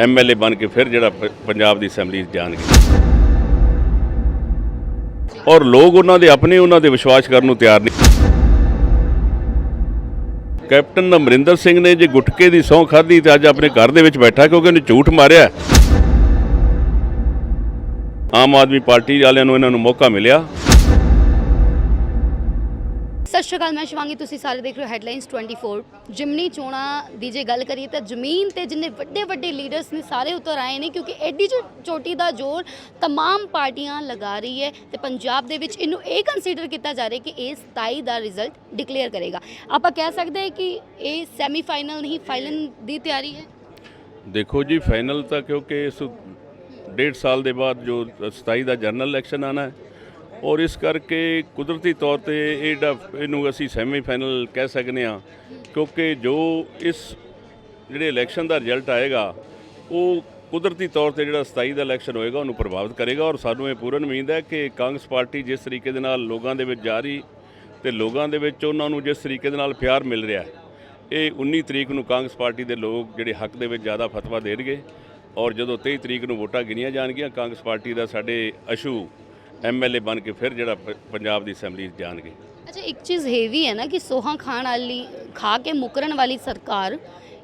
MLA ਬਣ ਕੇ ਫਿਰ ਜਿਹੜਾ ਪੰਜਾਬ ਦੀ ਅਸੈਂਬਲੀ ਜਾਣਗੇ। ਔਰ ਲੋਕ ਉਹਨਾਂ ਦੇ ਆਪਣੇ ਉਹਨਾਂ ਦੇ ਵਿਸ਼ਵਾਸ ਕਰਨ ਨੂੰ ਤਿਆਰ ਨਹੀਂ। ਕੈਪਟਨ ਅਮਰਿੰਦਰ ਸਿੰਘ ਨੇ ਜੇ ਗੁਟਕੇ ਦੀ ਸਹੁੰ ਖਾਧੀ ਤੇ ਅੱਜ ਆਪਣੇ ਘਰ ਦੇ ਵਿੱਚ ਬੈਠਾ ਕਿਉਂਕਿ ਉਹਨੇ ਝੂਠ ਮਾਰਿਆ। ਆਮ ਆਦਮੀ ਪਾਰਟੀ ਵਾਲਿਆਂ ਨੂੰ ਇਹਨਾਂ ਨੂੰ ਮੌਕਾ ਮਿਲਿਆ। ਸਤਿ ਸ਼੍ਰੀ ਅਕਾਲ ਮੈਂ ਸ਼ਿਵਾਂਗੀ ਤੁਸੀਂ ਸਾਰੇ ਦੇਖ ਰਹੇ ਹੋ ਹੈਡਲਾਈਨਸ 24 ਜਿਮਨੀ ਚੋਣਾਂ ਦੀ ਜੇ ਗੱਲ ਕਰੀਏ ਤਾਂ ਜ਼ਮੀਨ ਤੇ ਜਿੰਨੇ ਵੱਡੇ ਵੱਡੇ ਲੀਡਰਸ ਨੇ ਸਾਰੇ ਉਤਰ ਆਏ ਨੇ ਕਿਉਂਕਿ ਐਡੀ ਜੋ ਚੋਟੀ ਦਾ ਜ਼ੋਰ तमाम ਪਾਰਟੀਆਂ ਲਗਾ ਰਹੀ ਹੈ ਤੇ ਪੰਜਾਬ ਦੇ ਵਿੱਚ ਇਹਨੂੰ ਇਹ ਕੰਸੀਡਰ ਕੀਤਾ ਜਾ ਰਿਹਾ ਕਿ ਇਹ 27 ਦਾ ਰਿਜ਼ਲਟ ਡਿਕਲੇਅਰ ਕਰੇਗਾ ਆਪਾਂ ਕਹਿ ਸਕਦੇ ਹਾਂ ਕਿ ਇਹ ਸੈਮੀਫਾਈਨਲ ਨਹੀਂ ਫਾਈਨਲ ਦੀ ਤਿਆਰੀ ਹੈ ਦੇਖੋ ਜੀ ਫਾਈਨਲ ਤਾਂ ਕਿਉਂਕਿ ਇਸ ਡੇਢ ਸਾਲ ਦੇ ਬਾਅਦ ਜੋ 27 ਦਾ ਜਨਰਲ ਇਲੈਕਸ਼ਨ ਆਣਾ ਹੈ ਔਰ ਇਸ ਕਰਕੇ ਕੁਦਰਤੀ ਤੌਰ ਤੇ ਇਹ ਜਿਹੜਾ ਇਹਨੂੰ ਅਸੀਂ ਸੈਮੀ ਫਾਈਨਲ ਕਹਿ ਸਕਦੇ ਹਾਂ, ਕਿਉਂਕਿ ਜੋ ਇਸ ਜਿਹੜੇ ਇਲੈਕਸ਼ਨ ਦਾ ਰਿਜ਼ਲਟ ਆਏਗਾ, ਉਹ ਕੁਦਰਤੀ ਤੌਰ ਤੇ ਜਿਹੜਾ 27 ਦਾ ਇਲੈਕਸ਼ਨ ਹੋਏਗਾ, ਉਹਨੂੰ ਪ੍ਰਭਾਵਿਤ ਕਰੇਗਾ ਔਰ ਸਾਨੂੰ ਇਹ ਪੂਰਨ ਉਮੀਦ ਹੈ ਕਿ ਕਾਂਗਰਸ ਪਾਰਟੀ ਜਿਸ ਤਰੀਕੇ ਦੇ ਨਾਲ ਲੋਕਾਂ ਦੇ ਵਿੱਚ ਜਾ ਰਹੀ ਤੇ ਲੋਕਾਂ ਦੇ ਵਿੱਚ ਉਹਨਾਂ ਨੂੰ ਜਿਸ ਤਰੀਕੇ ਦੇ ਨਾਲ ਪਿਆਰ ਮਿਲ ਰਿਹਾ ਇਹ 19 ਤਰੀਕ ਨੂੰ ਕਾਂਗਰਸ ਪਾਰਟੀ ਦੇ ਲੋਕ ਜਿਹੜੇ ਹੱਕ ਦੇ ਵਿੱਚ ਜ਼ਿਆਦਾ ਫਤਵਾ ਦੇਣਗੇ ਔਰ ਜਦੋਂ 23 ਤਰੀਕ ਨੂੰ ਵੋਟਾਂ ਗਿਣੀਆਂ ਜਾਣਗੀਆਂ, ਕਾਂਗਰਸ ਪਾਰਟੀ ਦਾ ਸਾਡੇ ਅਸ਼ੂ ਐਮਐਲਏ ਬਣ ਕੇ ਫਿਰ ਜਿਹੜਾ ਪ- ਪੰਜਾਬ ਦੀ ਅਸੈਂਬਲੀ 'ਚ ਜਾਣਗੇ। ਅੱਛਾ ਇੱਕ ਚੀਜ਼ ਇਹ ਵੀ ਹੈ ਨਾ ਕਿ ਸੋਹਾਂ ਖਾਣ ਵਾਲੀ ਖਾ ਕੇ ਮੁਕਰਨ ਵਾਲੀ ਸਰਕਾਰ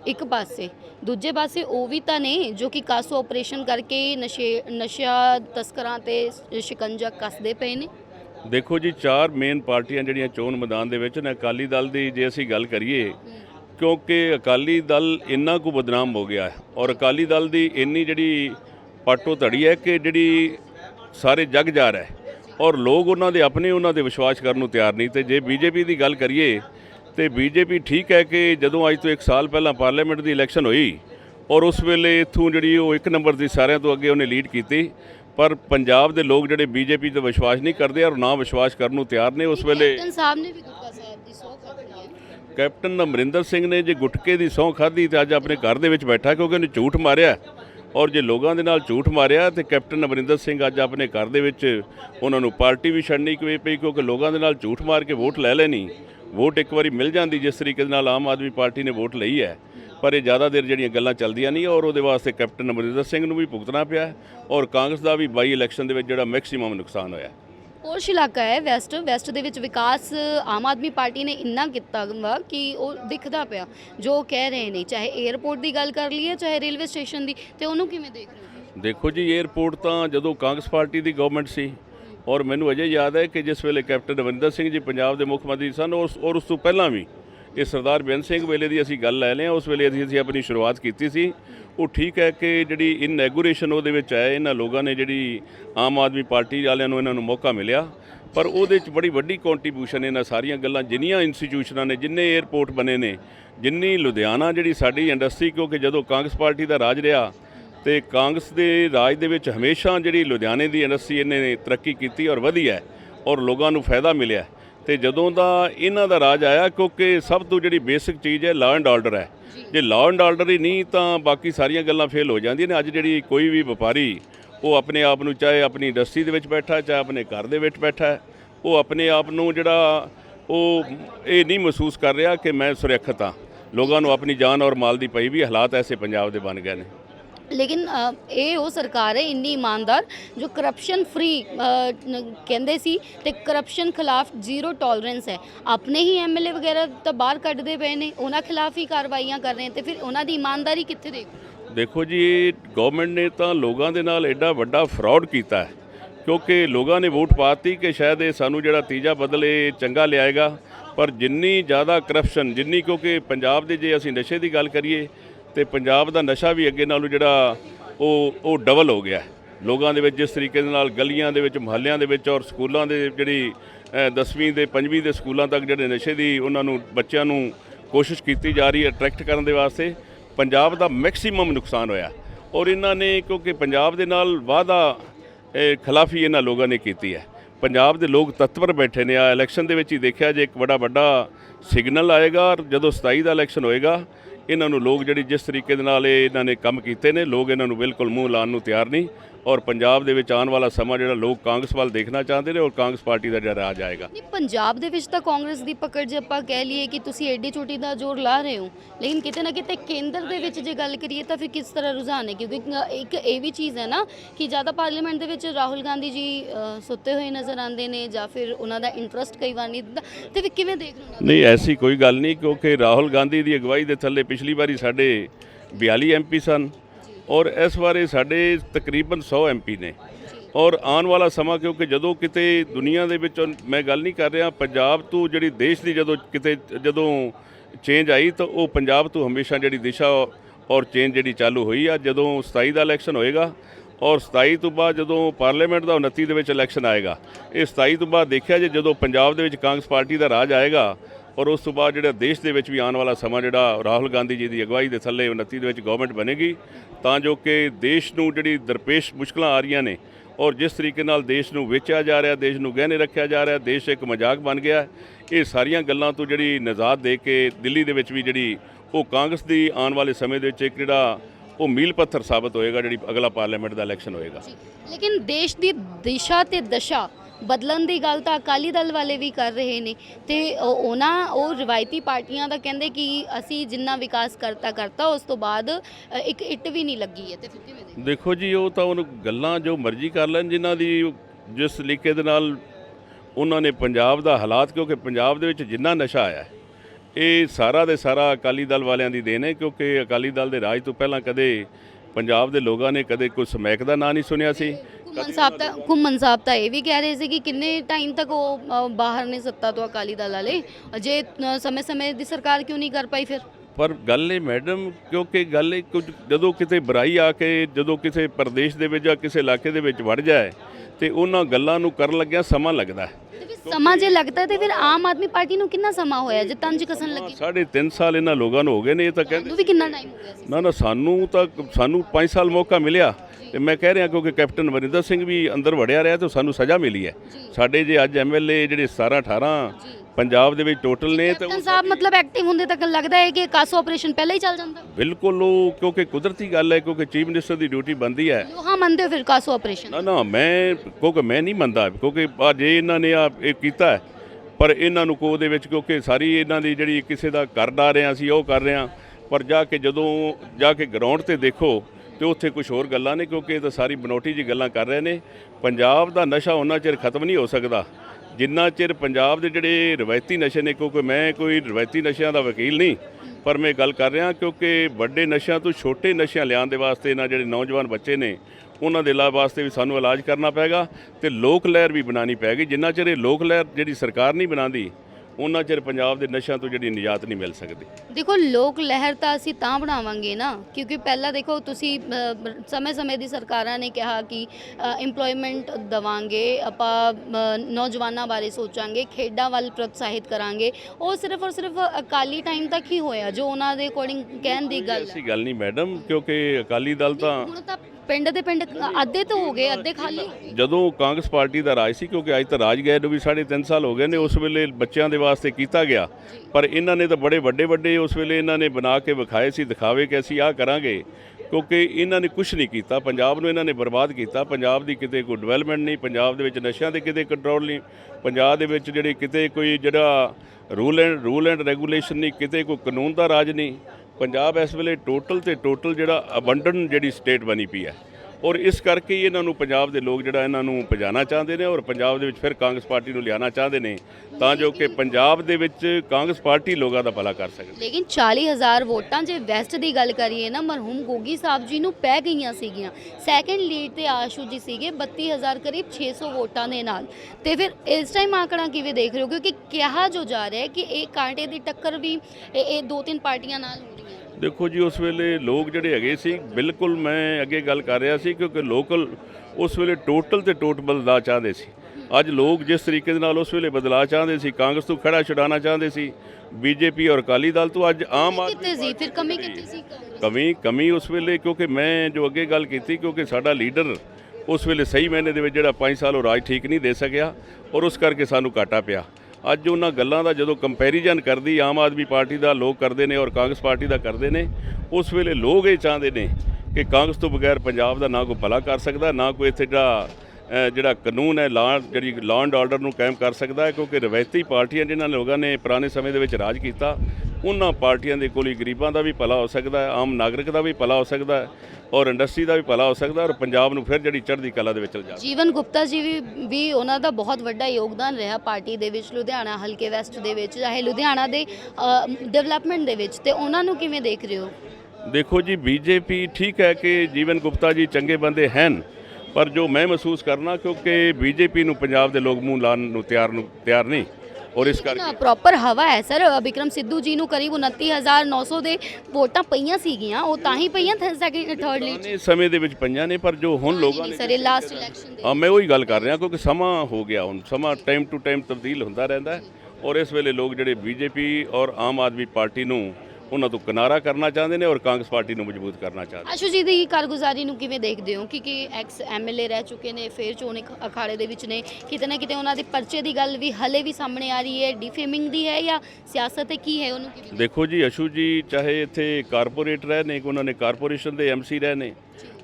ਇੱਕ ਪਾਸੇ ਦੂਜੇ ਪਾਸੇ ਉਹ ਵੀ ਤਾਂ ਨੇ ਜੋ ਕਿ ਕਾਸੋ ਆਪਰੇਸ਼ਨ ਕਰਕੇ ਨਸ਼ੇ ਨਸ਼ਾ ਤਸਕਰਾਂ ਤੇ ਸ਼ਿਕੰਜਾ ਕੱਸਦੇ ਪਏ ਨੇ। ਦੇਖੋ ਜੀ ਚਾਰ ਮੇਨ ਪਾਰਟੀਆਂ ਜਿਹੜੀਆਂ ਚੋਣ ਮੈਦਾਨ ਦੇ ਵਿੱਚ ਨੇ ਅਕਾਲੀ ਦਲ ਦੀ ਜੇ ਅਸੀਂ ਗੱਲ ਕਰੀਏ ਕਿਉਂਕਿ ਅਕਾਲੀ ਦਲ ਇੰਨਾ ਕੁ ਬਦਨਾਮ ਹੋ ਗਿਆ ਹੈ ਔਰ ਅਕਾਲੀ ਦਲ ਦੀ ਇੰਨੀ ਜਿਹੜੀ ਪਾਟੋ ਧੜੀ ਹੈ ਕਿ ਜਿਹੜੀ ਸਾਰੇ ਜਗ ਜਾ ਰਿਹਾ। ਹੈ ਔਰ ਲੋਕ ਉਹਨਾਂ ਦੇ ਆਪਣੇ ਉਹਨਾਂ ਦੇ ਵਿਸ਼ਵਾਸ ਕਰਨ ਨੂੰ ਤਿਆਰ ਨਹੀਂ। ਤੇ ਜੇ ਬੀਜੇਪੀ ਦੀ ਗੱਲ ਕਰੀਏ ਤੇ ਬੀਜੇਪੀ ਠੀਕ ਹੈ ਕਿ ਜਦੋਂ ਅੱਜ ਤੋਂ 1 ਸਾਲ ਪਹਿਲਾਂ ਪਾਰਲੀਮੈਂਟ ਦੀ ਇਲੈਕਸ਼ਨ ਹੋਈ ਔਰ ਉਸ ਵੇਲੇ ਇਥੋਂ ਜਿਹੜੀ ਉਹ ਇੱਕ ਨੰਬਰ ਦੀ ਸਾਰਿਆਂ ਤੋਂ ਅੱਗੇ ਉਹਨੇ ਲੀਡ ਕੀਤੀ ਪਰ ਪੰਜਾਬ ਦੇ ਲੋਕ ਜਿਹੜੇ ਬੀਜੇਪੀ ਤੇ ਵਿਸ਼ਵਾਸ ਨਹੀਂ ਕਰਦੇ ਔਰ ਨਾ ਵਿਸ਼ਵਾਸ ਕਰਨ ਨੂੰ ਤਿਆਰ ਨੇ ਉਸ ਵੇਲੇ ਕੈਪਟਨ ਸਾਹਿਬ ਨੇ ਵੀ ਗੁਟਕਾ ਸਾਹਿਬ ਦੀ ਸੌ ਖਾਧੀ ਹੈ। ਕੈਪਟਨ ਅਮਰਿੰਦਰ ਸਿੰਘ ਨੇ ਜੇ ਗੁਟਕੇ ਦੀ ਸਹੁੰ ਖਾਧੀ ਤੇ ਅੱਜ ਆਪਣੇ ਘਰ ਦੇ ਵਿੱਚ ਬੈਠਾ ਕਿਉਂਕਿ ਉਹਨੇ ਝੂਠ ਮਾਰਿਆ। ਔਰ ਜੇ ਲੋਕਾਂ ਦੇ ਨਾਲ ਝੂਠ ਮਾਰਿਆ ਤੇ ਕੈਪਟਨ ਅਮਰਿੰਦਰ ਸਿੰਘ ਅੱਜ ਆਪਣੇ ਘਰ ਦੇ ਵਿੱਚ, ਉਹਨਾਂ ਨੂੰ ਪਾਰਟੀ ਵੀ ਛੱਡਣੀ ਕਿਵੇਂ ਪਈ ਕਿਉਂਕਿ ਲੋਕਾਂ ਦੇ ਨਾਲ ਝੂਠ ਮਾਰ ਕੇ ਵੋਟ ਲੈ ਲੈਣੀ। ਵੋਟ ਇੱਕ ਵਾਰੀ ਮਿਲ ਜਾਂਦੀ ਜਿਸ ਤਰੀਕੇ ਦੇ ਨਾਲ ਆਮ ਆਦਮੀ ਪਾਰਟੀ ਨੇ ਵੋਟ ਲਈ ਹੈ। ਪਰ ਇਹ ਜ਼ਿਆਦਾ ਦੇਰ ਜਿਹੜੀਆਂ ਗੱਲਾਂ ਚੱਲਦੀਆਂ ਨਹੀਂ ਔਰ ਉਹਦੇ ਵਾਸਤੇ ਕੈਪਟਨ ਅਮਰਿੰਦਰ ਸਿੰਘ ਨੂੰ ਵੀ ਭੁਗਤਣਾ ਪਿਆ ਔਰ ਕਾਂਗਰਸ ਦਾ ਵੀ ਬਾਈ ਇਲੈਕਸ਼ਨ ਦੇ ਵਿੱਚ ਜਿਹੜਾ ਮੈਕਸਿਮਮ ਨੁਕਸਾਨ ਹੋਇਆ। ਪੋਸ਼ ਇਲਾਕਾ ਹੈ, ਵੈਸਟ ਵੈਸਟ ਦੇ ਵਿੱਚ ਵਿਕਾਸ ਆਮ ਆਦਮੀ ਪਾਰਟੀ ਨੇ ਇੰਨਾ ਕੀਤਾ ਵਾ ਕਿ ਉਹ ਦਿਖਦਾ ਪਿਆ, ਜੋ ਕਹਿ ਰਹੇ ਨੇ, ਚਾਹੇ 에ਅਰਪੋਰਟ ਦੀ ਗੱਲ ਕਰ ਲਈਏ, ਚਾਹੇ ਰੇਲਵੇ ਸਟੇਸ਼ਨ ਦੀ, ਤੇ ਉਹਨੂੰ ਕਿਵੇਂ ਦੇਖ ਰਹੇ ਹੋ? ਦੇਖੋ ਜੀ 에ਅਰਪੋਰਟ ਤਾਂ ਜਦੋਂ ਕਾਂਗਰਸ ਪਾਰਟੀ ਦੀ ਗਵਰਨਮੈਂਟ ਸੀ, ਔਰ ਮੈਨੂੰ ਅਜੇ ਯਾਦ ਹੈ ਕਿ ਜਿਸ ਵੇਲੇ ਕੈਪਟਨ ਅਮਰਿੰਦਰ ਸਿੰਘ ਜੀ ਪੰਜਾਬ ਦੇ ਮੁੱਖ ਮੰਤਰੀ ਸਨ ਉਸ ਔਰ ਉਸ ਤੋਂ ਪਹਿਲਾਂ ਵੀ ਇਹ ਸਰਦਾਰ ਬੇਅੰਤ ਸਿੰਘ ਵੇਲੇ ਦੀ ਅਸੀਂ ਗੱਲ ਲੈ ਲਿਆ, ਉਸ ਵੇਲੇ ਅਸੀਂ ਅਸੀਂ ਆਪਣੀ ਸ਼ੁਰੂਆਤ ਕੀਤੀ ਸੀ। ਉਹ ਠੀਕ ਹੈ ਕਿ ਜਿਹੜੀ ਇਨੈਗੂਰੇਸ਼ਨ ਉਹਦੇ ਵਿੱਚ ਆਇਆ, ਇਹਨਾਂ ਲੋਕਾਂ ਨੇ ਜਿਹੜੀ ਆਮ ਆਦਮੀ ਪਾਰਟੀ ਵਾਲਿਆਂ ਨੂੰ ਇਹਨਾਂ ਨੂੰ ਮੌਕਾ ਮਿਲਿਆ। ਪਰ ਉਹਦੇ 'ਚ ਬੜੀ ਵੱਡੀ ਕੰਟਰੀਬਿਊਸ਼ਨ ਇਹਨਾਂ ਸਾਰੀਆਂ ਗੱਲਾਂ, ਜਿੰਨੀਆਂ ਇੰਸਟੀਟਿਊਸ਼ਨਾਂ ਨੇ, ਜਿੰਨੇ 에ਅਰਪੋਰਟ ਬਣੇ ਨੇ, ਜਿੰਨੀ ਲੁਧਿਆਣਾ ਜਿਹੜੀ ਸਾਡੀ ਇੰਡਸਟਰੀ ਕਿਉਂਕਿ ਜਦੋਂ ਕਾਂਗਰਸ ਪਾਰਟੀ ਦਾ ਰਾਜ ਰਿਹਾ, ਤੇ ਕਾਂਗਰਸ ਦੇ ਰਾਜ ਦੇ ਵਿੱਚ ਹਮੇਸ਼ਾ ਜਿਹੜੀ ਲੁਧਿਆਣੇ ਦੀ ਇੰਡਸਟਰੀ ਇਹਨੇ ਤਰੱਕੀ ਕੀਤੀ ਔਰ ਵਧੀ ਹੈ, ਔਰ ਲੋਕਾਂ ਨੂੰ ਫਾਇਦਾ ਮਿਲਿਆ। ਤੇ ਜਦੋਂ ਦਾ ਇਹਨਾਂ ਦਾ ਰਾਜ ਆਇਆ ਕਿਉਂਕਿ ਸਭ ਤੋਂ ਜਿਹੜੀ ਬੇਸਿਕ ਚੀਜ਼ ਹੈ ਲਾਅ ਐਂਡ ਆਰਡਰ ਹੈ। ਜੇ। ਲਾਅ ਐਂਡ ਆਰਡਰ ਹੀ ਨਹੀਂ ਤਾਂ ਬਾਕੀ ਸਾਰੀਆਂ ਗੱਲਾਂ ਫੇਲ ਹੋ ਜਾਂਦੀਆਂ ਨੇ। ਅੱਜ ਜਿਹੜੀ ਕੋਈ ਵੀ ਵਪਾਰੀ ਉਹ ਆਪਣੇ ਆਪ ਨੂੰ ਚਾਹੇ ਆਪਣੀ ਇੰਡਸਟਰੀ ਦੇ ਵਿੱਚ ਬੈਠਾ ਚਾਹੇ ਆਪਣੇ ਘਰ ਦੇ ਵਿੱਚ ਬੈਠਾ ਉਹ ਆਪਣੇ ਆਪ ਨੂੰ ਜਿਹੜਾ ਉਹ ਇਹ ਨਹੀਂ ਮਹਿਸੂਸ ਕਰ ਰਿਹਾ ਕਿ ਮੈਂ ਸੁਰੱਖਿਅਤ ਹਾਂ। ਲੋਕਾਂ ਨੂੰ ਆਪਣੀ ਜਾਨ ਔਰ ਮਾਲ ਦੀ ਪਈ ਵੀ ਹਾਲਾਤ ਐਸੇ ਪੰਜਾਬ ਦੇ ਬਣ ਗਏ ਨੇ। ਲੇਕਿਨ ਇਹ ਉਹ ਸਰਕਾਰ ਹੈ ਇੰਨੀ ਇਮਾਨਦਾਰ ਜੋ ਕਰਪਸ਼ਨ ਫ੍ਰੀ ਕਹਿੰਦੇ ਸੀ ਤੇ ਕਰਪਸ਼ਨ ਖਿਲਾਫ ਜ਼ੀਰੋ ਟੋਲਰੈਂਸ ਹੈ। ਆਪਣੇ ਹੀ ਐਮਐਲਏ ਵਗੈਰਾ ਤਾਂ ਬਾਹਰ ਕੱਢਦੇ ਪਏ ਨੇ, ਉਹਨਾਂ ਖਿਲਾਫ ਹੀ ਕਾਰਵਾਈਆਂ ਕਰ ਰਹੇ ਤੇ ਫਿਰ ਉਹਨਾਂ ਦੀ ਇਮਾਨਦਾਰੀ ਕਿੱਥੇ ਦੇਖ ਦੇਖੋ ਜੀ ਗਵਰਨਮੈਂਟ ਨੇ ਤਾਂ ਲੋਕਾਂ ਦੇ ਨਾਲ ਐਡਾ ਵੱਡਾ ਫਰਾਡ ਕੀਤਾ ਹੈ, ਕਿਉਂਕਿ ਲੋਕਾਂ ਨੇ ਵੋਟ ਪਾਤੀ ਕਿ ਸ਼ਾਇਦ ਇਹ ਸਾਨੂੰ ਜਿਹੜਾ ਤੀਜਾ ਬਦਲ ਇਹ ਚੰਗਾ ਲਿਆਏਗਾ। ਪਰ ਜਿੰਨੀ ਜ਼ਿਆਦਾ ਕਰਪਸ਼ਨ ਜਿੰਨੀ ਕਿਉਂਕਿ ਪੰਜਾਬ ਦੇ ਜੇ ਅਸੀਂ ਨਸ਼ੇ ਦੀ ਗੱਲ ਕਰੀਏ ਤੇ ਪੰਜਾਬ ਦਾ ਨਸ਼ਾ ਵੀ ਅੱਗੇ ਨਾਲੋਂ ਜਿਹੜਾ ਉਹ ਉਹ ਡਬਲ ਹੋ ਗਿਆ। ਲੋਕਾਂ ਦੇ ਵਿੱਚ ਜਿਸ ਤਰੀਕੇ ਦੇ ਨਾਲ ਗਲੀਆਂ ਦੇ ਵਿੱਚ, ਮੁਹੱਲਿਆਂ ਦੇ ਵਿੱਚ ਔਰ ਸਕੂਲਾਂ ਦੇ ਜਿਹੜੀ 10ਵੀਂ ਦੇ 5ਵੀਂ ਦੇ ਸਕੂਲਾਂ ਤੱਕ ਜਿਹੜੇ ਨਸ਼ੇ ਦੀ ਉਹਨਾਂ ਨੂੰ, ਬੱਚਿਆਂ ਨੂੰ ਕੋਸ਼ਿਸ਼ ਕੀਤੀ ਜਾ ਰਹੀ ਹੈ ਅਟਰੈਕਟ ਕਰਨ ਦੇ ਵਾਸਤੇ, ਪੰਜਾਬ ਦਾ ਮੈਕਸਿਮਮ ਨੁਕਸਾਨ ਹੋਇਆ। ਔਰ ਇਹਨਾਂ ਨੇ ਕਿਉਂਕਿ ਪੰਜਾਬ ਦੇ ਨਾਲ ਵਾਅਦਾ ਖਿਲਾਫੀ ਇਹਨਾਂ ਲੋਕਾਂ ਨੇ ਕੀਤੀ ਹੈ। ਪੰਜਾਬ ਦੇ ਲੋਕ ਤਤਪਰ ਬੈਠੇ ਨੇ। ਆ ਇਲੈਕਸ਼ਨ ਦੇ ਵਿੱਚ ਹੀ ਦੇਖਿਆ ਜੇ ਇੱਕ ਬੜਾ ਵੱਡਾ ਸਿਗਨਲ ਆਏਗਾ, ਔਰ ਜਦੋਂ 27 ਦਾ ਇਲੈਕਸ਼ਨ ਹੋਏਗਾ ਇਹਨਾਂ ਨੂੰ ਲੋਕ ਜਿਹੜੀ ਜਿਸ ਤਰੀਕੇ ਦੇ ਨਾਲ ਇਹ ਇਹਨਾਂ ਨੇ ਕੰਮ ਕੀਤੇ ਨੇ, ਲੋਕ ਇਹਨਾਂ ਨੂੰ ਬਿਲਕੁਲ ਮੂੰਹ ਲਾਉਣ ਨੂੰ ਤਿਆਰ ਨਹੀਂ। ਔਰ ਪੰਜਾਬ ਦੇ ਵਿੱਚ ਆਉਣ ਵਾਲਾ ਸਮਾਂ ਜਿਹੜਾ ਲੋਕ ਕਾਂਗਰਸ ਵੱਲ ਦੇਖਣਾ ਚਾਹੁੰਦੇ ਨੇ ਔਰ ਕਾਂਗਰਸ ਪਾਰਟੀ ਦਾ ਜਿਹੜਾ ਰਾਜ ਆਏਗਾ। ਨਹੀਂ ਪੰਜਾਬ ਦੇ ਵਿੱਚ ਤਾਂ ਕਾਂਗਰਸ ਦੀ ਪਕੜ ਜੇ ਆਪਾਂ ਕਹਿ ਲਈਏ ਕਿ ਤੁਸੀਂ ਐਡੀ ਛੋਟੀ ਦਾ ਜ਼ੋਰ ਲਾ ਰਹੇ ਹੋ ਲੇਕਿਨ ਕਿਤੇ ਨਾ ਕਿਤੇ ਕੇਂਦਰ ਦੇ ਵਿੱਚ ਜੇ ਗੱਲ ਕਰੀਏ ਤਾਂ ਫਿਰ ਕਿਸ ਤਰ੍ਹਾਂ ਰੁਝਾਨ ਹੈ? ਕਿਉਂਕਿ ਇੱਕ- ਇਹ ਵੀ ਚੀਜ਼ ਹੈ ਨਾ ਕਿ ਜ਼ਿਆਦਾ ਪਾਰਲੀਮੈਂਟ ਦੇ ਵਿੱਚ ਰਾਹੁਲ ਗਾਂਧੀ ਜੀ ਸੁੱਤੇ ਹੋਏ ਨਜ਼ਰ ਆਉਂਦੇ ਨੇ ਜਾਂ ਫਿਰ ਉਹਨਾਂ ਦਾ ਇੰਟਰਸਟ ਕਈ ਵਾਰ ਨਹੀਂ ਦਿੰਦਾ। ਤੇ ਫਿਰ ਕਿਵੇਂ ਦੇਖ ਰਹੇ ਹੋ? ਨਹੀਂ ਐਸੀ ਕੋਈ ਗੱਲ ਨਹੀਂ ਕਿਉਂਕਿ ਰਾਹੁਲ ਗਾਂਧੀ ਦੀ ਅਗਵਾਈ ਦੇ ਥੱਲੇ ਪਿਛਲੀ ਵਾਰੀ ਸਾਡੇ 42 ਐਮਪੀ ਸਨ ਔਰ ਇਸ ਬਾਰੇ ਸਾਡੇ ਤਕਰੀਬਨ 100 ਐਮਪੀ ਨੇ। ਔਰ ਆਉਣ ਵਾਲਾ ਸਮਾਂ, ਕਿਉਂਕਿ ਜਦੋਂ ਕਿਤੇ ਦੁਨੀਆ ਦੇ ਵਿੱਚ ਮੈਂ ਗੱਲ ਨਹੀਂ ਕਰ ਰਿਹਾ, ਪੰਜਾਬ ਤੋਂ ਜਿਹੜੀ ਦੇਸ਼ ਦੀ ਜਦੋਂ ਕਿਤੇ, ਜਦੋਂ ਚੇਂਜ ਆਈ, ਤਾਂ ਉਹ ਪੰਜਾਬ ਤੋਂ ਹਮੇਸ਼ਾ ਜਿਹੜੀ ਦਿਸ਼ਾ ਔਰ ਚੇਂਜ ਜਿਹੜੀ ਚਾਲੂ ਹੋਈ ਆ, ਜਦੋਂ 27 ਦਾ ਇਲੈਕਸ਼ਨ ਹੋਏਗਾ ਔਰ 27 ਤੋਂ ਬਾਅਦ ਜਦੋਂ ਪਾਰਲੀਮੈਂਟ ਦਾ 29 ਦੇ ਵਿੱਚ ਇਲੈਕਸ਼ਨ ਆਏਗਾ। ਇਹ 27 ਤੋਂ ਬਾਅਦ ਦੇਖਿਆ ਜੇ ਜਦੋਂ ਪੰਜਾਬ ਦੇ ਵਿੱਚ ਕਾਂਗਰਸ ਪਾਰਟੀ ਦਾ ਰਾਜ ਆਏਗਾ ਔਰ ਉਸ ਤੋਂ ਬਾਅਦ ਜਿਹੜਾ ਦੇਸ਼ ਦੇ ਵਿੱਚ ਵੀ ਆਉਣ ਵਾਲਾ ਸਮਾਂ ਜਿਹੜਾ ਰਾਹੁਲ ਗਾਂਧੀ ਜੀ ਦੀ ਅਗਵਾਈ ਦੇ ਥੱਲੇ 29 ਦੇ ਵਿੱਚ ਗਵਰਨਮੈਂਟ ਬਣੇਗੀ, ਤਾਂ ਜੋ ਕਿ ਦੇਸ਼ ਨੂੰ ਜਿਹੜੀ ਦਰਪੇਸ਼ ਮੁਸ਼ਕਲਾਂ ਆ ਰਹੀਆਂ ਨੇ ਔਰ ਜਿਸ ਤਰੀਕੇ ਨਾਲ ਦੇਸ਼ ਨੂੰ ਵੇਚਿਆ ਜਾ ਰਿਹਾ, ਦੇਸ਼ ਨੂੰ ਗਹਿਣੇ ਰੱਖਿਆ ਜਾ ਰਿਹਾ, ਦੇਸ਼ ਇੱਕ ਮਜ਼ਾਕ ਬਣ ਗਿਆ, ਇਹ ਸਾਰੀਆਂ ਗੱਲਾਂ ਤੋਂ ਜਿਹੜੀ ਨਜ਼ਾਦ ਦੇ ਕੇ ਦਿੱਲੀ ਦੇ ਵਿੱਚ ਵੀ ਜਿਹੜੀ ਉਹ ਕਾਂਗਰਸ ਦੀ ਆਉਣ ਵਾਲੇ ਸਮੇਂ ਦੇ ਵਿੱਚ ਇੱਕ ਜਿਹੜਾ ਉਹ ਮੀਲ ਪੱਥਰ ਸਾਬਤ ਹੋਏਗਾ, ਜਿਹੜੀ ਅਗਲਾ ਪਾਰਲੀਮੈਂਟ ਦਾ ਇਲੈਕਸ਼ਨ ਹੋਏਗਾ। ਲੇਕਿਨ ਦੇਸ਼ ਦੀ ਦਿਸ਼ਾ ਤੇ ਦਸ਼ਾ ਬਦਲਣ ਦੀ ਗੱਲ ਤਾਂ ਅਕਾਲੀ ਦਲ ਵਾਲੇ ਵੀ ਕਰ ਰਹੇ ਨੇ। ਤੇ ਉਹਨਾਂ, ਉਹ ਰਵਾਇਤੀ ਪਾਰਟੀਆਂ ਦਾ ਕਹਿੰਦੇ ਕਿ ਅਸੀਂ ਜਿੰਨਾ ਵਿਕਾਸ ਕਰਤਾ ਕਰਤਾ, ਉਸ ਤੋਂ ਬਾਅਦ ਇੱਕ ਇੱਟ ਵੀ ਨਹੀਂ ਲੱਗੀ ਹੈ ਤੇ ਫਿਰ ਕਿਵੇਂ ਦੇ ਦੇਖੋ ਜੀ, ਉਹ ਤਾਂ ਉਹਨੂੰ ਗੱਲਾਂ ਜੋ ਮਰਜ਼ੀ ਕਰ ਲੈਣ, ਜਿਨ੍ਹਾਂ ਦੀ ਜਿਸ ਤਰੀਕੇ ਦੇ ਨਾਲ ਉਹਨਾਂ ਨੇ ਪੰਜਾਬ ਦਾ ਹਾਲਾਤ, ਕਿਉਂਕਿ ਪੰਜਾਬ ਦੇ ਵਿੱਚ ਜਿੰਨਾ ਨਸ਼ਾ ਆਇਆ, ਇਹ ਸਾਰਾ ਦੇ ਸਾਰਾ ਅਕਾਲੀ ਦਲ ਵਾਲਿਆਂ ਦੀ ਦੇਣ ਹੈ, ਕਿਉਂਕਿ ਅਕਾਲੀ ਦਲ ਦੇ ਰਾਜ ਤੋਂ ਪਹਿਲਾਂ ਕਦੇ ਪੰਜਾਬ ਦੇ ਲੋਕਾਂ ਨੇ ਕਦੇ ਕੋਈ ਸਮੈਕ ਦਾ ਨਾਂ ਨਹੀਂ ਸੁਣਿਆ ਸੀ। ਘੁੰਮਨ ਸਾਹਿਬ ਤਾਂ ਘੁੰਮਨ ਸਾਹਿਬ ਤਾਂ ਇਹ ਵੀ ਕਹਿ ਰਹੇ ਸੀ ਕਿ ਕਿੰਨੇ ਟਾਈਮ ਤੱਕ ਉਹ ਅ, ਬਾਹਰ ਨੇ ਸੱਤਾ ਤੋਂ ਅਕਾਲੀ ਦਲ ਵਾਲੇ? ਜੇ ਸਮੇਂ-ਸਮੇਂ ਦੀ ਸਰਕਾਰ ਕਿਉਂ ਨਹੀਂ ਕਰ ਪਾਈ ਫਿਰ? ਪਰ ਗੱਲ ਇਹ ਮੈਡਮ ਕਿਉਂਕਿ ਗੱਲ ਇਹ ਕੁਝ ਜਦੋਂ ਕਿਤੇ ਬੁਰਾਈ ਆ ਕੇ ਜਦੋਂ ਕਿਸੇ ਪ੍ਰਦੇਸ਼ ਦੇ ਵਿੱਚ ਜਾਂ ਕਿਸੇ ਇਲਾਕੇ ਦੇ ਵਿੱਚ ਵੜ ਜਾਏ ਤੇ ਉਹਨਾਂ ਗੱਲਾਂ ਨੂੰ ਕਰਨ ਲੱਗਿਆ ਸਮਾਂ ਲੱਗਦਾ ਹੈ। ਤੇ ਫਿਰ ਸਮਾਂ ਜੇ ਲੱਗਦਾ ਤੇ ਫਿਰ ਆਮ ਆਦਮੀ ਪਾਰਟੀ ਨੂੰ ਕਿੰਨਾ ਸਮਾਂ ਹੋਇਆ? ਜੇ ਤੰਜ ਕਸਣ ਲੱਗੀ। ਸਾਢੇ ਤਿੰਨ ਸਾਲ ਇਹਨਾਂ ਲੋਕਾਂ ਨੂੰ ਹੋ ਗਏ ਨੇ ਇਹ ਤਾਂ ਕਹਿੰਦੇ ਨੂੰ ਵੀ ਕਿੰਨਾ ਟਾਈਮ ਹੋ ਗਿਆ ਸੀ? ਨਾ ਨਾ ਸਾਨੂੰ ਤਾਂ ਸਾਨੂੰ 5 ਸਾਲ ਮੌਕਾ ਮਿਲਿਆ। ਤੇ ਮੈਂ ਕਹਿ ਰਿਹਾ ਕਿਉਂਕਿ ਕੈਪਟਨ ਅਮਰਿੰਦਰ ਸਿੰਘ ਵੀ ਅੰਦਰ ਵੜਿਆ ਰਿਹਾ ਤੇ ਸਾਨੂੰ ਸਜ਼ਾ ਮਿਲੀ ਹੈ। ਸਾਡੇ ਜੇ ਅੱਜ ਐਮਐਲਏ ਜਿਹੜੇ 17 18 ਪੰਜਾਬ ਦੇ ਵਿੱਚ ਟੋਟਲ ਨੇ ਤੇ ਕੈਪਟਨ ਸਾਹਿਬ ਮਤਲਬ ਐਕਟਿਵ ਹੁੰਦੇ ਤੱਕ ਲੱਗਦਾ ਹੈ ਕਿ ਕਾਸੋ ਆਪਰੇਸ਼ਨ ਪਹਿਲਾਂ ਹੀ ਚੱਲ ਜਾਂਦਾ? ਬਿਲਕੁਲ ਉਹ ਕਿਉਂਕਿ ਕੁਦਰਤੀ ਗੱਲ ਹੈ ਕਿਉਂਕਿ ਚੀਫ ਮਿਨਿਸਟਰ ਦੀ ਡਿਊਟੀ ਬੰਦੀ ਹੈ। ਲੋਹਾ ਮੰਨਦੇ ਹੋ ਫਿਰ ਕਾਸੋ ਆਪਰੇਸ਼ਨ ਨਾ ਨਾ ਮੈਂ ਕਿਉਂਕਿ ਮੈਂ ਨਹੀਂ ਮੰਨਦਾ ਕਿਉਂਕਿ ਆ ਜੇ ਇਹਨਾਂ ਨੇ ਆ ਇਹ ਕੀਤਾ ਹੈ, ਪਰ ਇਹਨਾਂ ਨੂੰ ਕੋ ਦੇ ਵਿੱਚ ਕਿਉਂਕਿ ਸਾਰੀ ਇਹਨਾਂ ਦੀ ਜਿਹੜੀ ਕਿਸੇ ਦਾ ਕਰ ਡਾ ਰਹੇ ਅਸੀਂ ਉਹ ਕਰ ਰਹੇ ਹਾਂ। ਪਰ ਜਾ ਕੇ ਜਦੋਂ ਜਾ ਕੇ ਗਰਾਊਂਡ ਤੇ ਦੇਖੋ ਤੇ ਉੱਥੇ ਕੁਝ ਹੋਰ ਗੱਲਾਂ ਨੇ, ਕਿਉਂਕਿ ਇਹ ਤਾਂ ਸਾਰੀ ਬਨੋਟੀ ਜੀ ਗੱਲਾਂ ਕਰ ਰਹੇ ਨੇ। ਪੰਜਾਬ ਦਾ ਨਸ਼ਾ ਉਹਨਾਂ ਚਿਰ ਖਤਮ ਨਹੀਂ ਹੋ ਸਕਦਾ। ਜਿੰਨਾ ਚਿਰ ਪੰਜਾਬ ਦੇ ਜਿਹੜੇ ਰਵਾਇਤੀ ਨਸ਼ੇ ਨੇ, ਕਿਉਂਕਿ ਮੈਂ ਕੋਈ ਰਵਾਇਤੀ ਨਸ਼ਿਆਂ ਦਾ ਵਕੀਲ ਨਹੀਂ, ਪਰ ਮੈਂ ਗੱਲ ਕਰ ਰਿਹਾ ਕਿਉਂਕਿ ਵੱਡੇ ਨਸ਼ਿਆਂ ਤੋਂ ਛੋਟੇ ਨਸ਼ਿਆਂ ਲਿਆਉਣ ਦੇ ਵਾਸਤੇ ਇਹਨਾਂ ਜਿਹੜੇ ਨੌਜਵਾਨ ਬੱਚੇ ਨੇ, ਉਹਨਾਂ ਦੇ ਲਾਭ ਵਾਸਤੇ ਵੀ ਸਾਨੂੰ ਇਲਾਜ ਕਰਨਾ ਪਏਗਾ ਤੇ ਲੋਕ ਲਹਿਰ ਵੀ ਬਣਾਉਣੀ ਪੈਗੀ ਜਿੰਨਾ ਚਿਰ ਇਹ ਲੋਕ ਲਹਿਰ ਜਿਹੜੀ ਸਰਕਾਰ ਨਹੀਂ ਬਣਾਉਂਦੀ ਉਹਨਾਂ ਚਿਰ ਪੰਜਾਬ ਦੇ ਨਸ਼ਿਆਂ ਤੋਂ ਜਿਹੜੀ ਨਿਜਾਤ ਨਹੀਂ ਮਿਲ ਸਕਦੀ। ਦੇਖੋ ਲੋਕ ਲਹਿਰ ਤਾਂ ਅਸੀਂ ਤਾਂ ਬਣਾਵਾਂਗੇ ਨਾ ਕਿਉਂਕਿ ਪਹਿਲਾਂ ਦੇਖੋ ਤੁਸੀਂ ਸਮੇਂ-ਸਮੇਂ ਦੀ ਸਰਕਾਰਾਂ ਨੇ ਕਿਹਾ ਕਿ EMPLOYMENT ਦਵਾਂਗੇ ਆਪਾਂ ਨੌਜਵਾਨਾਂ ਬਾਰੇ ਸੋਚਾਂਗੇ ਖੇਡਾਂ ਵੱਲ ਪ੍ਰੋਤਸਾਹਿਤ ਕਰਾਂਗੇ। ਉਹ ਸਿਰਫ ਔਰ ਸਿਰਫ ਅਕਾਲੀ ਟਾਈਮ ਤੱਕ ਹੀ ਹੋਇਆ ਜੋ ਉਹਨਾਂ ਦੇ ਅਕੋਰਡਿੰਗ ਕਹਿਣ ਦੀ ਗੱਲ ਹੈ। ਐਸੀ ਗੱਲ ਨਹੀਂ ਮੈਡਮ ਕਿਉਂਕਿ ਅਕਾਲੀ ਦਲ ਤਾਂ ਹੁਣ ਤਾਂ ਪਿੰਡ ਦੇ ਪਿੰਡ ਅੱਧੇ ਤਾਂ ਹੋ ਗਏ ਅੱਧੇ ਖਾਲੀ। ਜਦੋਂ ਕਾਂਗਰਸ ਪਾਰਟੀ ਦਾ ਰਾਜ ਸੀ ਕਿਉਂਕਿ ਅੱਜ ਤਾਂ ਰਾਜ ਗਏ ਨੂੰ ਵੀ ਸਾਢੇ ਤਿੰਨ ਸਾਲ ਹੋ ਗਏ ਨੇ ਉਸ ਵੇਲੇ ਬੱਚਿਆਂ ਦੇ ਵਾਸਤੇ ਕੀਤਾ ਗਿਆ। ਪਰ ਇਹਨਾਂ ਨੇ ਤਾਂ ਬੜੇ ਵੱਡੇ ਵੱਡੇ ਉਸ ਵੇਲੇ ਇਹਨਾਂ ਨੇ ਬਣਾ ਕੇ ਵਿਖਾਏ ਸੀ ਦਿਖਾਵੇ ਕਿ ਅਸੀਂ ਆਹ ਕਰਾਂਗੇ ਕਿਉਂਕਿ ਇਹਨਾਂ ਨੇ ਕੁਝ ਨਹੀਂ ਕੀਤਾ। ਪੰਜਾਬ ਨੂੰ ਇਹਨਾਂ ਨੇ ਬਰਬਾਦ ਕੀਤਾ। ਪੰਜਾਬ ਦੀ ਕਿਤੇ ਕੋਈ ਡਿਵੈਲਪਮੈਂਟ ਨਹੀਂ ਪੰਜਾਬ ਦੇ ਵਿੱਚ ਨਸ਼ਿਆਂ ਦੇ ਕਿਤੇ ਕੰਟਰੋਲ ਨਹੀਂ ਪੰਜਾਬ ਦੇ ਵਿੱਚ ਜਿਹੜੇ ਕਿਤੇ ਕੋਈ ਜਿਹੜਾ rule and rule and regulation ਨਹੀਂ ਕਿਤੇ ਕੋਈ ਕਾਨੂੰਨ ਦਾ ਰਾਜ ਨਹੀਂ। ਪੰਜਾਬ ਇਸ ਵੇਲੇ ਟੋਟਲ ਤੇ ਟੋਟਲ ਜਿਹੜਾ ਅਬੰਡਨ ਜਿਹੜੀ ਸਟੇਟ ਬਣੀ ਪਈ ਹੈ। ਔਰ ਇਸ ਕਰਕੇ ਹੀ ਇਹਨਾਂ ਨੂੰ ਪੰਜਾਬ ਦੇ ਲੋਕ ਜਿਹੜਾ ਇਹਨਾਂ ਨੂੰ ਪਜਾਣਾ ਚਾਹੁੰਦੇ ਨੇ ਔਰ ਪੰਜਾਬ ਦੇ ਵਿੱਚ ਫਿਰ ਕਾਂਗਰਸ ਪਾਰਟੀ ਨੂੰ ਲਿਆਉਣਾ ਚਾਹੁੰਦੇ ਨੇ ਤਾਂ ਜੋ ਕਿ ਪੰਜਾਬ ਦੇ ਵਿੱਚ ਕਾਂਗਰਸ ਪਾਰਟੀ ਲੋਕਾਂ ਦਾ ਭਲਾ ਕਰ ਸਕੇ। ਲੇਕਿਨ 40000 ਵੋਟਾਂ ਜੇ ਵੈਸਟ ਦੀ ਗੱਲ ਕਰੀਏ ਨਾ, ਮਰਹੂਮ ਗੋਗੀ ਸਾਹਿਬ ਜੀ ਨੂੰ ਪੈ ਗਈਆਂ ਸੀਗੀਆਂ। ਸੈਕੰਡ ਲੀਡ ਤੇ ਆਸ਼ੂ ਜੀ ਸੀਗੇ 32000 ਕਰੀਬ 600 ਵੋਟਾਂ ਦੇ ਨਾਲ। ਤੇ ਫਿਰ ਇਸ ਟਾਈਮ ਆਂਕੜਾ ਕਿਵੇਂ ਦੇਖ ਰਹੇ ਹੋ? ਕਿਉਂਕਿ ਕਿਹਾ ਜੋ ਜਾ ਰਿਹਾ ਹੈ ਕਿ ਇਹ ਕਾਂਟੇ ਦੀ ਟੱਕਰ ਵੀ, ਇਹ ਇਹ ਦੋ ਤਿੰਨ ਪਾਰਟੀਆਂ ਨਾਲ ਦੇਖੋ ਜੀ ਉਸ ਵੇਲੇ ਲੋਕ ਜਿਹੜੇ ਹੈਗੇ ਸੀ ਬਿਲਕੁਲ ਮੈਂ ਅੱਗੇ ਗੱਲ ਕਰ ਰਿਹਾ ਸੀ ਕਿਉਂਕਿ ਲੋਕਲ ਉਸ ਵੇਲੇ ਟੋਟਲ ਤੇ ਟੋਟ ਬਦਲਾਅ ਚਾਹੁੰਦੇ ਸੀ। ਅੱਜ ਲੋਕ ਜਿਸ ਤਰੀਕੇ ਦੇ ਨਾਲ ਉਸ ਵੇਲੇ ਬਦਲਾਅ ਚਾਹੁੰਦੇ ਸੀ ਕਾਂਗਰਸ ਤੋਂ ਖੜਾ ਛੁਡਾਉਣਾ ਚਾਹੁੰਦੇ ਸੀ ਬੀਜੇਪੀ ਔਰ ਅਕਾਲੀ ਦਲ ਤੋਂ ਅੱਜ ਆਮ ਆਦਮੀ ਕਿੱਥੇ ਸੀ ਫਿਰ ਕਮੀ ਕਿੱਥੇ ਸੀ ਕਮੀ ਕਮੀ ਉਸ ਵੇਲੇ ਕਿਉਂਕਿ ਮੈਂ ਜੋ ਅੱਗੇ ਗੱਲ ਕੀਤੀ ਕਿਉਂਕਿ ਸਾਡਾ ਲੀਡਰ ਉਸ ਵੇਲੇ ਸਹੀ ਮੈਨੇ ਦੇ ਵਿੱਚ ਜਿਹੜਾ 5 ਸਾਲ ਉਹ ਰਾਜ ਠੀਕ ਨਹੀਂ ਦੇ ਸਕਿਆ ਔਰ ਉਸ ਕਰਕੇ ਸਾਨੂੰ ਘਾਟਾ ਪਿਆ। ਅੱਜ ਉਹਨਾਂ ਗੱਲਾਂ ਦਾ ਜਦੋਂ ਕੰਪੈਰੀਜ਼ਨ ਕਰਦੀ, ਆਮ ਆਦਮੀ ਪਾਰਟੀ ਦਾ ਲੋਕ ਕਰਦੇ ਨੇ ਔਰ ਕਾਂਗਰਸ ਪਾਰਟੀ ਦਾ ਕਰਦੇ ਨੇ, ਉਸ ਵੇਲੇ ਲੋਕ ਇਹ ਚਾਹੁੰਦੇ ਨੇ ਕਿ ਕਾਂਗਰਸ ਤੋਂ ਬਗੈਰ ਪੰਜਾਬ ਦਾ ਨਾ ਕੋਈ ਭਲਾ ਕਰ ਸਕਦਾ, ਨਾ ਕੋਈ ਇੱਥੇ ਜਿਹੜਾ ਜਿਹੜਾ ਕਾਨੂੰਨ ਹੈ, ਲਾ, ਜਿਹੜੀ ਲਾਅ ਐਂਡ ਆਰਡਰ ਨੂੰ ਕਾਇਮ ਕਰ ਸਕਦਾ ਹੈ, ਕਿਉਂਕਿ ਰਵਾਇਤੀ ਪਾਰਟੀਆਂ ਜਿਨ੍ਹਾਂ ਲੋਕਾਂ ਨੇ ਪੁਰਾਣੇ ਸਮੇਂ ਦੇ ਵਿੱਚ ਰਾਜ ਕੀਤਾ ਉਹਨਾਂ ਪਾਰਟੀਆਂ ਦੇ ਕੋਲ ਹੀ ਗਰੀਬਾਂ ਦਾ ਵੀ ਭਲਾ ਹੋ ਸਕਦਾ ਹੈ ਆਮ ਨਾਗਰਿਕ ਦਾ ਵੀ ਭਲਾ ਹੋ ਸਕਦਾ ਹੈ ਔਰ ਇੰਡਸਟਰੀ ਦਾ ਵੀ ਭਲਾ ਹੋ ਸਕਦਾ ਔਰ ਪੰਜਾਬ ਨੂੰ ਫਿਰ ਜਿਹੜੀ ਚੜ੍ਹਦੀ ਕਲਾ ਦੇ ਵਿੱਚ ਲਿਜਾ ਜੀਵਨ ਗੁਪਤਾ ਜੀ ਵੀ ਵੀ ਉਹਨਾਂ ਦਾ ਬਹੁਤ ਵੱਡਾ ਯੋਗਦਾਨ ਰਿਹਾ ਪਾਰਟੀ ਦੇ ਵਿੱਚ ਲੁਧਿਆਣਾ ਹਲਕੇ ਵੈਸਟ ਦੇ ਵਿੱਚ ਚਾਹੇ ਲੁਧਿਆਣਾ ਦੇ ਡਿਵੈਲਪਮੈਂਟ ਦੇ ਵਿੱਚ। ਤੇ ਉਹਨਾਂ ਨੂੰ ਕਿਵੇਂ ਦੇਖ ਰਹੇ ਹੋ? ਦੇਖੋ ਜੀ ਬੀਜੇਪੀ ਠੀਕ ਹੈ ਕਿ ਜੀਵਨ ਗੁਪਤਾ ਜੀ ਚੰਗੇ ਬੰਦੇ ਹਨ ਪਰ ਜੋ ਮੈਂ ਮਹਿਸੂਸ ਕਰਨਾ ਕਿਉਂਕਿ ਬੀਜੇਪੀ ਨੂੰ ਪੰਜਾਬ ਦੇ ਲੋਕ ਮੂੰਹ ਲਾਉਣ ਨੂੰ ਤਿਆਰ ਨੂੰ ਤਿਆਰ ਨਹੀਂ। ਔਰ ਇਸ ਕਰਕੇ ਪ੍ਰੋਪਰ ਹਵਾ ਹੈ ਸਰ? ਵਿਕਰਮ ਸਿੱਧੂ ਜੀ ਨੂੰ ਕਰੀਬ 29900 ਦੇ ਵੋਟਾਂ ਪਈਆਂ ਸੀਗੀਆਂ ਉਹ ਤਾਂ ਹੀ ਪਈਆਂ ਸੈਕਿੰਡ ਥਰਡ ਲਈ ਪੁਰਾਣੇ ਸਮੇਂ ਦੇ ਵਿੱਚ ਪਈਆਂ ਨੇ ਪਰ ਜੋ ਹੁਣ ਲੋਕਾਂ ਨੇ ਸਰ ਇਹ ਲਾਸਟ ਇਲੈਕਸ਼ਨ ਦੇ ਮੈਂ ਉਹੀ ਗੱਲ ਕਰ ਰਿਹਾ ਕਿਉਂਕਿ ਸਮਾਂ ਹੋ ਗਿਆ ਹੁਣ ਸਮਾਂ ਟਾਈਮ ਟੂ ਟਾਈਮ ਤਬਦੀਲ ਹੁੰਦਾ ਰਹਿੰਦਾ ਹੈ। ਔਰ ਇਸ ਵੇਲੇ ਲੋਕ ਜਿਹੜੇ ਬੀਜੇਪੀ ਔਰ ਆਮ ਆਦਮੀ ਪਾਰਟੀ ਨੂੰ ਉਹਨਾਂ ਤੋਂ ਕਿਨਾਰਾ ਕਰਨਾ ਚਾਹੁੰਦੇ ਨੇ ਔਰ ਕਾਂਗਰਸ ਪਾਰਟੀ ਨੂੰ ਮਜ਼ਬੂਤ ਕਰਨਾ ਚਾਹੁੰਦੇ ਆਸ਼ੂ ਜੀ ਦੀ ਕਾਰਗੁਜ਼ਾਰੀ ਨੂੰ ਕਿਵੇਂ ਦੇਖਦੇ ਹੋ? ਕਿਉਂਕਿ ਐਕਸ ਐਮਐਲਏ ਰਹਿ ਚੁੱਕੇ ਨੇ ਫੇਰ ਚੋਣ ਅਖ- ਅਖਾੜੇ ਦੇ ਵਿੱਚ ਨੇ। ਕਿਤੇ ਨਾ ਕਿਤੇ ਉਹਨਾਂ ਦੇ ਪਰਚੇ ਦੀ ਗੱਲ ਵੀ ਹਲੇ ਵੀ ਸਾਹਮਣੇ ਆ ਰਹੀ ਹੈ। ਡਿਫੇਮਿੰਗ ਦੀ ਹੈ ਜਾਂ ਸਿਆਸਤ ਹੈ ਕੀ ਹੈ? ਉਹਨੂੰ ਕਿਵੇਂ ਦੇਖੋ ਜੀ ਅਸ਼ੂ ਜੀ ਚਾਹੇ ਇੱਥੇ ਕਾਰਪੋਰੇਟ ਰਹੇ ਨੇ ਕਿ ਉਹਨਾਂ ਨੇ ਕਾਰਪੋਰੇਸ਼ਨ ਦੇ ਐਮਸੀ ਰਹੇ ਨੇ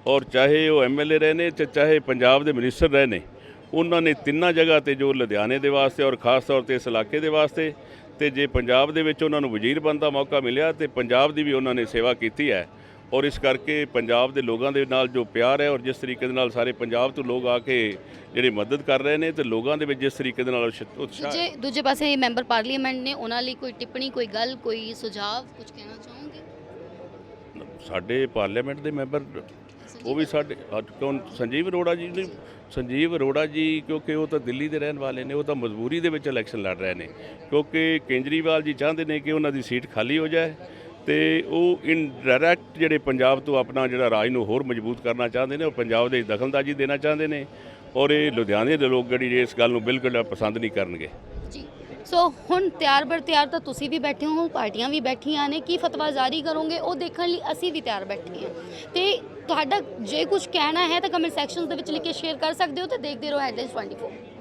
ਔਰ ਚਾਹੇ ਉਹ ਐਮਐਲਏ ਰਹੇ ਨੇ ਤੇ ਚਾਹੇ ਪੰਜਾਬ ਦੇ ਮਿਨਿਸਟਰ ਰਹੇ ਨੇ। ਉਹਨਾਂ ਨੇ ਤਿੰਨਾਂ ਜਗ੍ਹਾ ਤੇ ਜੋ ਲੁਧਿਆਣੇ ਦੇ ਵਾਸਤੇ ਔਰ ਖਾਸ ਤੌਰ ਤੇ ਇਸ ਇਲਾਕੇ ਦੇ ਵਾਸਤੇ ਤੇ ਜੇ ਪੰਜਾਬ ਦੇ ਵਿੱਚ ਉਹਨਾਂ ਨੂੰ ਵਜ਼ੀਰ ਬਣਨ ਦਾ ਮੌਕਾ ਮਿਲਿਆ ਤੇ ਪੰਜਾਬ ਦੀ ਵੀ ਉਹਨਾਂ ਨੇ ਸੇਵਾ ਕੀਤੀ ਹੈ। ਔਰ ਇਸ ਕਰਕੇ ਪੰਜਾਬ ਦੇ ਲੋਕਾਂ ਦੇ ਨਾਲ ਜੋ ਪਿਆਰ ਹੈ ਔਰ ਜਿਸ ਤਰੀਕੇ ਦੇ ਨਾਲ ਸਾਰੇ ਪੰਜਾਬ ਤੋਂ ਲੋਕ ਆ ਕੇ ਜਿਹੜੇ ਮਦਦ ਕਰ ਰਹੇ ਨੇ ਤੇ ਲੋਕਾਂ ਦੇ ਵਿੱਚ ਜਿਸ ਤਰੀਕੇ ਦੇ ਨਾਲ ਉਤਸ਼ਾ- ਉਤਸ਼ਾਹ ਦੂਜੇ ਦੂਜੇ ਪਾਸੇ ਮੈਂਬਰ ਪਾਰਲੀਮੈਂਟ ਨੇ ਉਹਨਾਂ ਲਈ ਕੋਈ ਟਿੱਪਣੀ ਕੋਈ ਗੱਲ ਕੋਈ ਸੁਝਾਅ ਕੁਝ ਕਹਿਣਾ ਚਾਹੋਗੇ? ਸਾਡੇ ਪਾਰਲੀਮੈਂਟ ਦੇ ਮੈਂਬਰ ਉਹ ਵੀ ਸਾਡੇ, ਅੱਜ ਕੌਣ? ਸੰਜੀਵ ਅਰੋੜਾ ਜੀ ਨੇ ਸੰਜੀਵ ਅਰੋੜਾ ਜੀ, ਕਿਉਂਕਿ ਉਹ ਤਾਂ ਦਿੱਲੀ ਦੇ ਰਹਿਣ ਵਾਲੇ ਨੇ, ਉਹ ਤਾਂ ਮਜਬੂਰੀ ਦੇ ਵਿੱਚ ਇਲੈਕਸ਼ਨ ਲੜ ਰਹੇ ਨੇ। ਕਿਉਂਕਿ ਕੇਜਰੀਵਾਲ ਜੀ ਚਾਹੁੰਦੇ ਨੇ ਕਿ ਉਹਨਾਂ ਦੀ ਸੀਟ ਖਾਲੀ ਹੋ ਜਾਏ ਤੇ ਉਹ ਇਨਡਾਇਰੈਕਟ ਜਿਹੜੇ ਪੰਜਾਬ ਤੋਂ ਆਪਣਾ ਜਿਹੜਾ ਰਾਜ ਨੂੰ ਹੋਰ ਮਜ਼ਬੂਤ ਕਰਨਾ ਚਾਹੁੰਦੇ ਨੇ ਔਰ ਪੰਜਾਬ ਦੇ ਵਿੱਚ ਦਖਲਅੰਦਾਜ਼ੀ ਦੇਣਾ ਚਾਹੁੰਦੇ ਨੇ ਔਰ ਇਹ ਲੁਧਿਆਣੇ ਦੇ ਲੋਕ ਜਿਹੜੀ ਇਸ ਗੱਲ ਨੂੰ ਬਿਲਕੁਲ ਪਸੰਦ ਨਹੀਂ ਕਰਨਗੇ। ਜੀ, ਸੋ ਹੁਣ ਤਿਆਰ ਬਰ ਤਿਆਰ ਤਾਂ ਤੁਸੀਂ ਵੀ ਬੈਠੇ ਹੋ, ਪਾਰਟੀਆਂ ਵੀ ਬੈਠੀਆਂ ਨੇ, ਕੀ ਫਤਵਾ ਜਾਰੀ ਕਰੋਗੇ? ਉਹ ਦੇਖਣ ਲਈ ਅਸੀਂ ਵੀ ਤਿਆਰ ਬੈਠੇ ਹਾਂ। ਤੇ ਤੁਹਾਡਾ ਜੇ ਕੁਝ ਕਹਿਣਾ ਹੈ ਤਾਂ ਕਮੈਂਟ ਸੈਕਸ਼ਨ ਦੇ ਵਿੱਚ ਲਿਖ ਕੇ ਸ਼ੇਅਰ ਕਰ ਸਕਦੇ ਹੋ ਤੇ ਦੇਖਦੇ ਰਹੋ ਹੈਡਲਾਈਨਸ 24